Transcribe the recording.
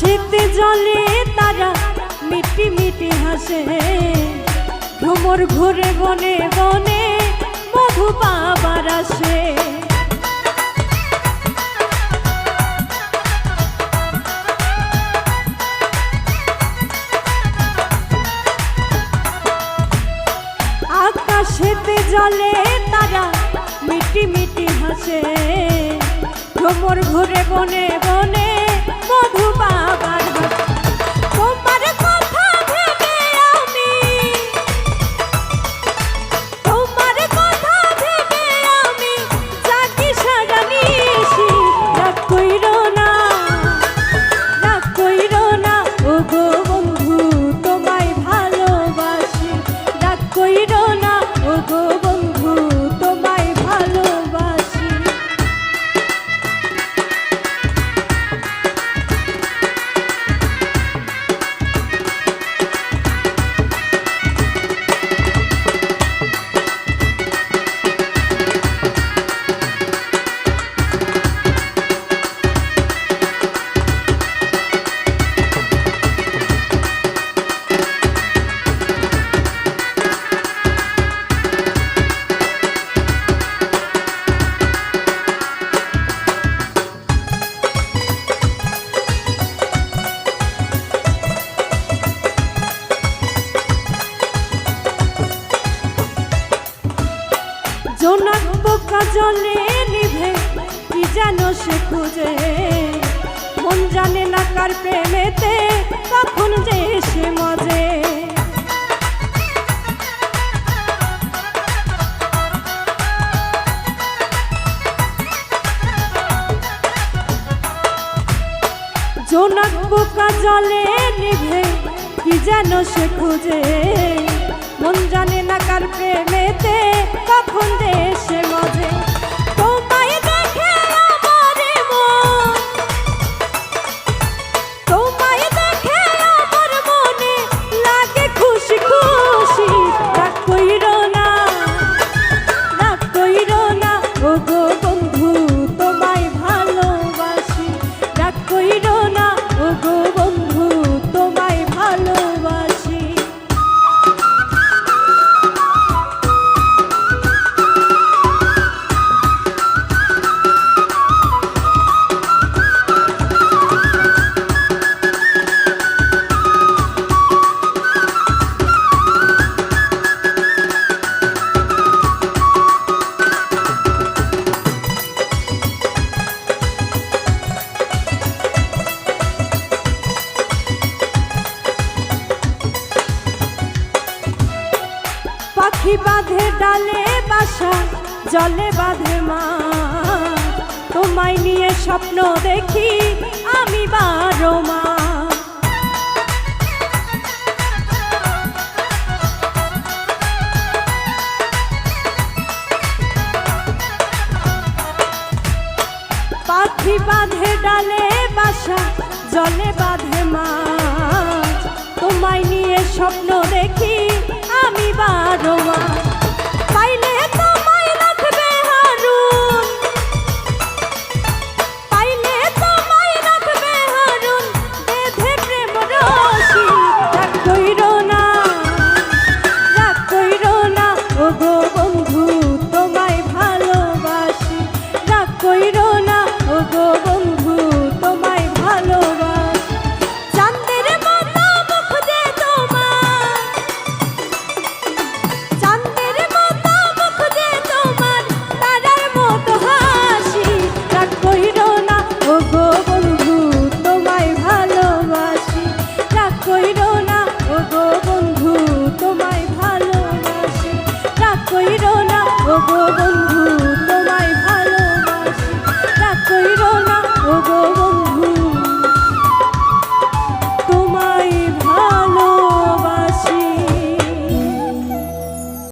আকাশেতে জলে তারা মিটি মিটি হাসে। ভ্রমর ঘুরে বনে বনে মধু পাবার আসে। আকাশেতে জলে তারা মিটি মিটি হাসে। ভ্রমর ঘুরে বনে বনে মধু বাবার জলে নিভে, কি যেন সে খুঁজে? মন জানে না কার প্রেমেতে, কখন যে সে মজে। জোনাক পোকা জলে নিভে, কি যেন সে খুঁজে? মন জানে না কার প্রেমেতে পাখি বাঁধে ডালে বাসা, জলে বাঁধে মা। তোমায় নিয়ে স্বপ্ন দেখি আমি বারো মা। পাখি বাঁধে ডালে বাসা, জলে বাঁধে মা। তোমায় নিয়ে স্বপ্ন